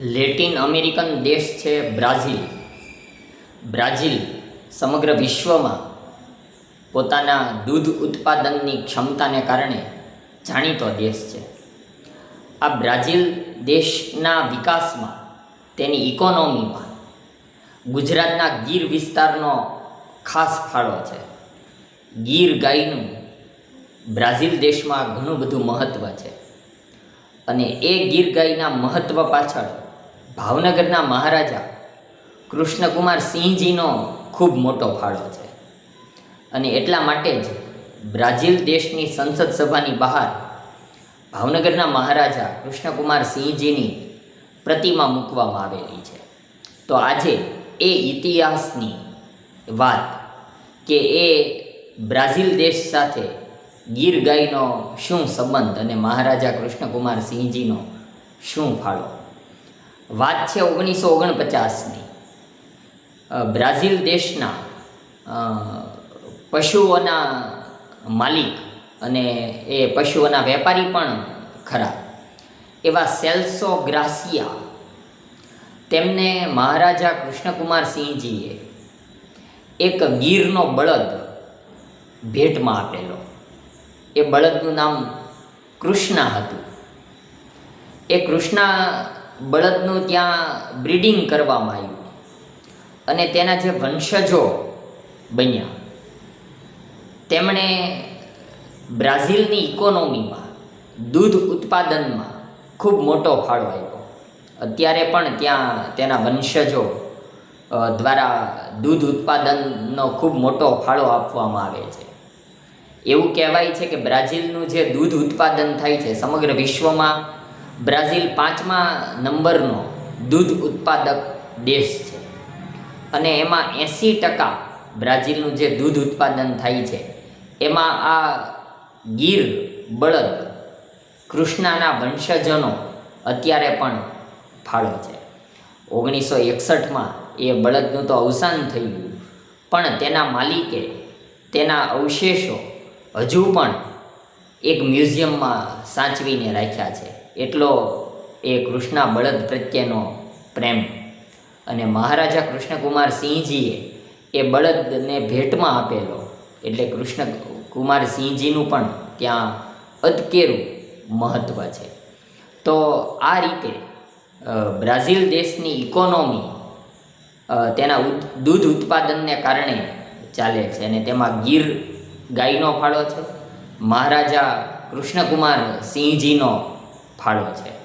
Latin American દેશ છે Brazil. Brazil સમગ્ર વિશ્વમાં પોતાના દૂધ ઉત્પાદનની ક્ષમતાને કારણે જાણીતો દેશ છે. આ બ્રાઝિલ દેશના વિકાસમાં તેની ઇકોનોમીમાં ગુજરાતના ગીર વિસ્તારનો ખાસ ફાળો છે. ગીર ગાયનું બ્રાઝિલ દેશમાં ઘણું બધું મહત્ત્વ છે. અને એ ગીર ગાયના મહત્ત્વ પાછળ ભાવનગરના મહારાજા કૃષ્ણકુમાર સિંહજીનો ખૂબ મોટો ફાળો છે. અને એટલા માટે જ બ્રાઝિલ દેશની સંસદ સભાની બહાર ભાવનગરના મહારાજા કૃષ્ણકુમાર સિંહજીની પ્રતિમા મૂકવામાં આવેલી છે. તો આજે એ ઇતિહાસની વાત કે એ બ્રાઝિલ દેશ સાથે ગીર ગાયનો શું સંબંધ અને મહારાજા કૃષ્ણકુમાર સિંહજીનો શું ફાળો? વાત છે ઓગણીસો ઓગણપચાસની. બ્રાઝિલ દેશના પશુઓના માલિક અને એ પશુઓના વેપારી પણ ખરા. એવા સેલ્સો ગ્રાસિયા, તેમને મહારાજા કૃષ્ણકુમાર સિંહજીએ એક ગીરનો બળદ ભેટમાં આપેલો. એ બળદનું નામ કૃષ્ણા હતું. એ કૃષ્ણા બળદનું ત્યાં બ્રીડિંગ કરવામાં આવ્યું. અને તેના જે વંશજો બન્યા, તેમણે બ્રાઝિલની ઇકોનોમીમાં, દૂધ ઉત્પાદનમાં ખૂબ મોટો ફાળો આપ્યો. અત્યારે પણ ત્યાં તેના વંશજો દ્વારા દૂધ ઉત્પાદનનો ખૂબ મોટો ફાળો આપવામાં આવે છે. એવું કહેવાય છે કે બ્રાઝિલનું જે દૂધ ઉત્પાદન થાય છે સમગ્ર વિશ્વમાં બ્રાઝિલ પાંચમા નંબરનો દૂધ ઉત્પાદક દેશ છે. અને એમાં એંસી ટકા બ્રાઝિલનું જે દૂધ ઉત્પાદન થાય છે, એમાં આ ગીર બળદ કૃષ્ણાના વંશજનો અત્યારે પણ ફાળો છે. ઓગણીસો એકસઠમાં એ બળદનું તો અવસાન થયું. પણ તેના માલિકે તેના અવશેષો હજુ પણ એક મ્યુઝિયમમાં સાચવીને રાખ્યા છે. એટલો એ કૃષ્ણા બળદ પ્રત્યેનો પ્રેમ. અને મહારાજા કૃષ્ણકુમાર સિંહજીએ એ બળદને ભેટમાં આપેલો. એટલે કૃષ્ણ કુમાર સિંહજીનું પણ ત્યાં અતકેરું મહત્ત્વ છે. તો આ રીતે બ્રાઝિલ દેશની ઇકોનોમી તેના દૂધ ઉત્પાદનને કારણે ચાલે છે અને તેમાં ગીર ગાયનો ફાળો છે. મહારાજા કૃષ્ણકુમાર સિંહજીનો ફાળો છે.